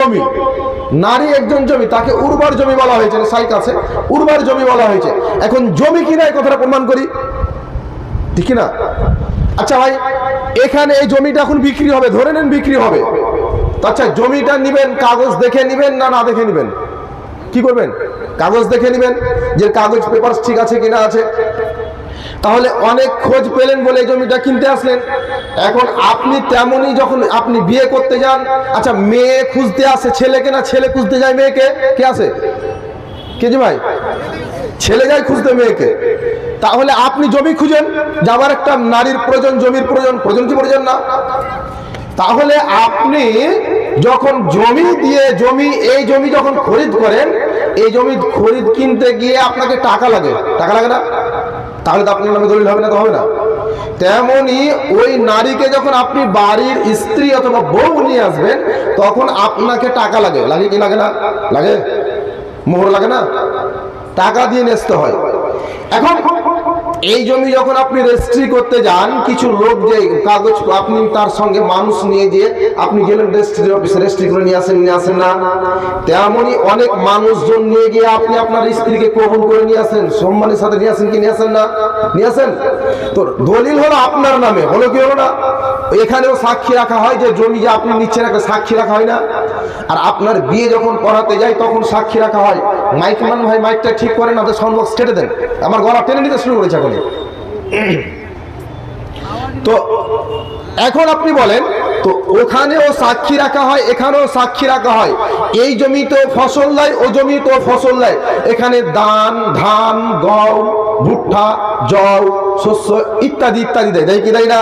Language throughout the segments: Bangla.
জমি। নারী একজন জমি, তাকে উর্বর জমি বলা হয়েছে সাইক আছে। উর্বর জমি বলা হয়েছে। এখন জমি কিনা এই কথাটা প্রমাণ করি। ঠিক না আচ্ছা ভাই, এখানে এই জমিটা এখন বিক্রি হবে, ধরে নেন বিক্রি হবে। আচ্ছা জমিটা নিবেন, কাগজ দেখে নিবেন না না দেখে নিবেন? কি করবেন? কাগজ দেখে নিবেন যে কাগজ পেপার ঠিক আছে কিনা আছে। তাহলে অনেক খোঁজ পেলেন বলে জমিটা কিনতে আসলেন। এখন আপনি তেমনই যখন আপনি বিয়ে করতে যান আচ্ছা মেয়ে খুঁজতে আসে ছেলেকে না ছেলে খুঁজতে যায় মেয়েকে? কে আসে? কে ভাই? ছেলে যায় খুঁজতে মেয়েকে। তাহলে আপনি জমি খুঁজেন, যাবার একটা নারীর প্রয়োজন, জমির প্রয়োজন। প্রয়োজন কি প্রয়োজন না? তাহলে আপনি যখন জমি দিয়ে, জমি, এই জমি যখন খরিদ করেন, এই জমি খরিদ কিনতে গিয়ে আপনাকে টাকা লাগে। টাকা লাগে না? তাহলে তো আপনার নামে দলিল হবে না তো হবে না। তেমনি ওই নারীকে যখন আপনি বাড়ির স্ত্রী অথবা বউ নিয়ে আসবেন, তখন আপনাকে টাকা লাগে। লাগে কি লাগে না? লাগে? মোহর লাগে না? টাকা দিয়ে নেসতে হয়। এখন এই জমি যখন আপনি রেজিস্ট্রি করতে যান, কিছু লোক যে কাগজ আপনি তার সঙ্গে মানুষ নিয়ে যে আপনি গেলেন রেজিস্ট্রি অফিসে রেজিস্ট্রি করে নিয়ে আসেন নিয়ে আসেন না। তেমনই অনেক মানুষজন নিয়ে গিয়ে আপনি আপনার স্ত্রীকে কবুল করে নিয়ে আসেন, সম্মানের সাথে নিয়ে আসেন কি নিয়ে আসেন না? নিয়ে আসেন? তো দলিল হলো আপনার নামে, হলো কি হলো না? এখানেও সাক্ষী রাখা হয় যে জমি যে আপনি নিচ্ছেন একটা সাক্ষী রাখা হয় না। আর আপনার বিয়ে যখন করাতে যায়, তখন সাক্ষী রাখা হয়। মাইক মান ভাই, মাইকটা ঠিক করেন না সাউন্ড বক্স কেটে দেন। আমার গলা টেনে নিতে শুরু করেছে এখন তো এখন আপনি বলেন, তো ওখানেও সাক্ষী রাখা হয়, এখানেও সাক্ষী রাখা হয়। এই জমিতে ফসল দেয় ও জমিতে ফসল দেয় এখানে দান ধান, গম, ভুট্টা, জল, শস্য ইত্যাদি ইত্যাদি দেয়। দেয় কি দেয় না?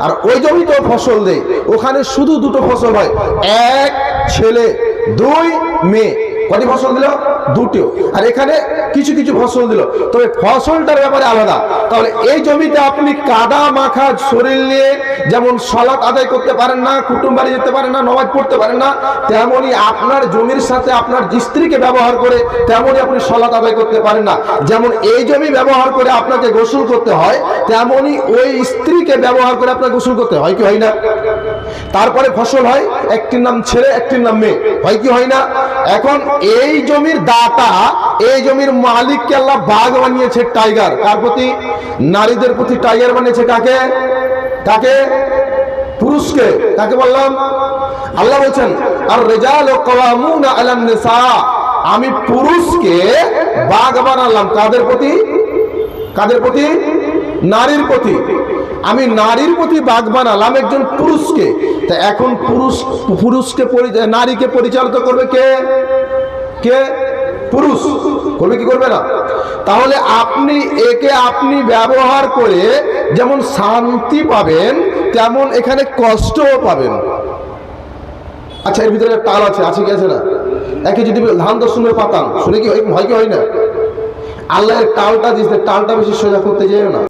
আর ওই জমিতেও ফসল দেয় ওখানে শুধু দুটো ফসল হয়। এক ছেলে, দুই মেয়ে। কটি ফসল দিল? দুটো। আর এখানে কিছু কিছু ফসল দিল। তবে ফসলটার ব্যাপারে আলাদা। তাহলে এই জমিতে আপনি কাদা মাখা শরীর নিয়ে যেমন সলাৎ আদায় করতে পারেন না, কুটুম বাড়ি যেতে পারেন না, নমাজ পড়তে পারেন না, তেমনি আপনার জমির সাথে আপনার স্ত্রীকে ব্যবহার করে তেমনি আপনি সলাৎ আদায় করতে পারেন না। যেমন এই জমি ব্যবহার করে আপনাকে গোসল করতে হয়, তেমনি ওই স্ত্রীকে ব্যবহার করে আপনাকে গোসল করতে হয় কি হয় না? তারপরে ফসল হয়, একটির নাম ছেলে, একটির নাম মেয়ে, হয় কি হয় না? এখন এই জমির দাতা, এই জমির মালিককে আল্লাহ বাঘ বানিয়েছে টাইগার কার প্রতি? নারীদের প্রতি টাইগার বানিয়েছে কাকে? কাকে? পুরুষকে। কাকে বললাম? আল্লাহ বলছেন আর রেজাল আমি পুরুষকে বাঘ বানালাম। কাদের প্রতি? কাদের প্রতি? নারীর প্রতি। আমি নারীর প্রতি বাঘ বানালাম একজন পুরুষকে। তা এখন পুরুষ, পুরুষকে পরি- নারীকে পরিচালিত করবে কে? কে? পুরুষ, করবে কি করবে না? তাহলে আপনি একে আপনি ব্যবহার করে যেমন শান্তি পাবেন, তেমন এখানে কষ্টও পাবেন। আচ্ছা এর ভিতরে তাল আছে আছে কি আছে না? একে যদি ধান দর্শনের পাতান, শুনে কি হয় কি হয় না? আল্লাহ টালটা দিচ্ছে টালটা বেশি সোজা করতে যেও না।